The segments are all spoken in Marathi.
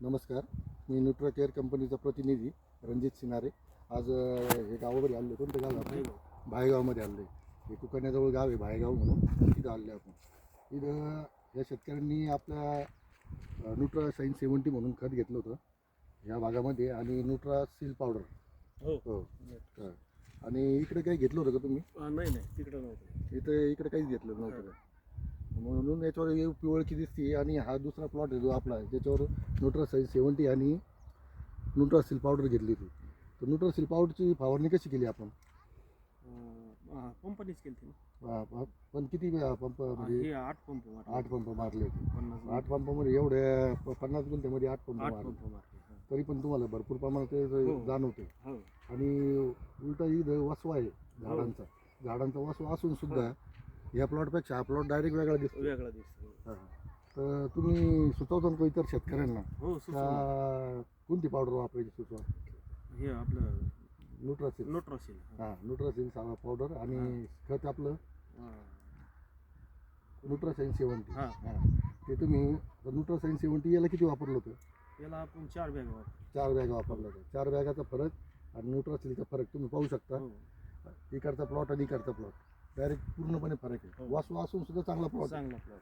नमस्कार. मी न्यूट्रा केअर कंपनीचा प्रतिनिधी रणजित सिनारे आज हे गावाकडे आले कोणतं गाव आहे? भायगावमध्ये आले हे कुकण्याजवळ गाव आहे भायगाव म्हणून. तिथं आले आपण. इथं या शेतकऱ्यांनी आपल्या न्यूट्रा साईन सेवन्टी म्हणून खत घेतलं होतं. या भागामध्ये. आणि न्यूट्रा सील पावडर. हो. हो. आणि इकडे काही घेतलं होतं का तुम्ही? नाही नाही. तिकडं नव्हतं. इथं इकडे काहीच घेतलं नव्हतं म्हणून याच्यावर हे पिवळकी दिसते आणि हा दुसरा प्लॉट आहे जो आपला आहे त्याच्यावर न्यूट्रासाईल सेवन्टी आणि न्यूट्रासिल पावडर घेतली होती. तर न्यूट्रासिल पावडरची फवारणी कशी केली आपण? हा, पंपानीच केली ती ना. आ, प- पण किती वेळा पंप हा, म्हणजे हे आठ पंप मारले. आठ पंप मारले होते. पन्नास आठ पंपामध्ये एवढ्या प- पन्नास गुंठ्यामध्ये आठ पंप आठ मारले. पंप मारले हा. तरी पण तुम्हाला भरपूर प्रमाणात ते हो. जाणवते. हो. आणि उलटा इथं वसवा आहे झाडांचा. झाडांचा वसवा असून सुद्धा या प्लॉटपेक्षा हा प्लॉट डायरेक्ट वेगळा दिसतो वेगळा दिसतो हा. तर तुम्ही सुचवता का इतर शेतकऱ्यांना? हो का कोणती पावडर वापरायची सुचवा? हे आपलं न्यूट्रासिल नोट्रॉसिल हां. न्यूट्रासिल सावा पावडर आणि खत आपलं न्यूट्रासाईन सेवन्टी हा. हां. ते तुम्ही न्यूट्रासाईन सेवन्टी याला किती वापरलं होतं? याला आपण चार बॅग वापर चार बॅगा वापरलं होतं चार बॅगाचा फरक आणि न्यूट्रासिलचा फरक तुम्ही पाहू शकता. हो. इकडचा प्लॉट आणि इकडचा प्लॉट डायरेक्ट पूर्णपणे फरक आहे. हो. वासवा असून सुद्धा चांगला प्लॉट चांगला प्लॉट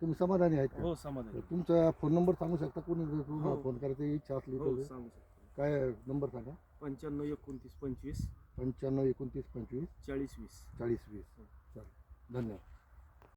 तुम्ही समाधानी आहेत का? हो समाधान. तुमचा फोन नंबर सांगू शकता कोणी? जर तुम्हाला हो. फोन करायची इच्छा असली हो तर. सांगू शकतो. काय नंबर सांगा? पंच्याण्णव एकोणतीस पंचवीस. पंच्याण्णव एकोणतीस पंचवीस. चाळीस वीस. चाळीस वीस. चालेल. धन्यवाद.